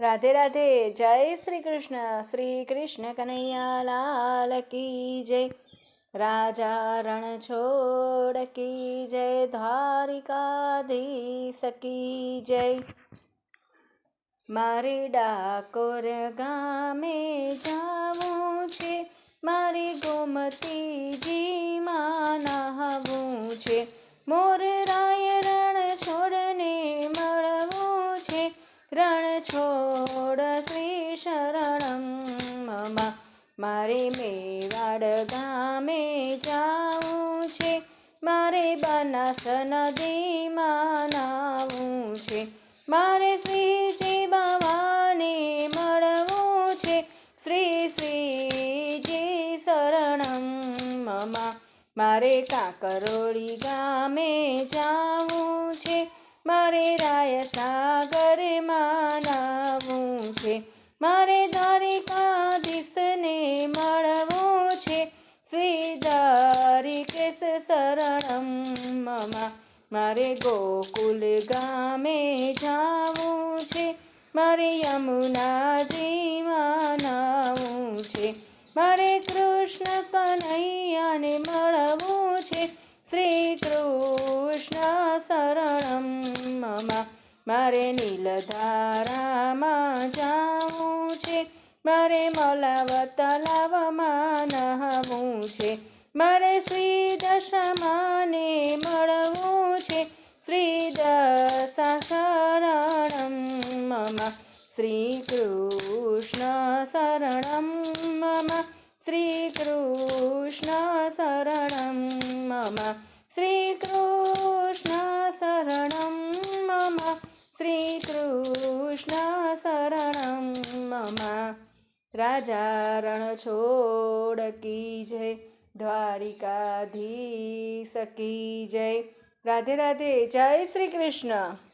રાધે રાધે, જય શ્રી કૃષ્ણ શ્રી કૃષ્ણ કનૈયા લાલ કી જય. રાજા રણ છોડ કી જય, દ્વારિકાધીશ કી જય. મારે ડાકોર ગામે જાવું છે, મારી ગોમતીજીમાં રણ છોડ શ્રી શરણમ મમ. મારે મેવાડ ગામે જાવું છે. મારે બનાસ નદીમાં નાવું છે. મારે શ્રીજી બાવાને મળવું છે. શ્રી શ્રીજી શરણમ મમા. મારે કાકરોળી ગામે જાવું છે. મારે રાય દ્વારિકેશ શરણમ મમા. મારે ગોકુલ ગામે જાવું છે. મારે યમુનાજીમાં નાવું છે. મારે કૃષ્ણ કનૈયાને મળવું છે. શ્રી કૃષ્ણ શરણમ મમા. મારે નીલધારામાં જાવું છે. મારે મલાવ તલાવમાં નહાવું છે. મારે શ્રી દશમાને મળવું છે. શ્રી દશા શરણમ મમ. શ્રી કૃષ્ણ શરણમ મમ. શ્રી કૃષ્ણ શરણમ મમ. શ્રી કૃષ્ણ શરણમ મમ. શ્રી કૃષ્ણ શરણમ મમ. રાજા રણ છોડ કી જય. દ્વારિકાધીશ સકી જય રાધે રાધે જય શ્રી કૃષ્ણ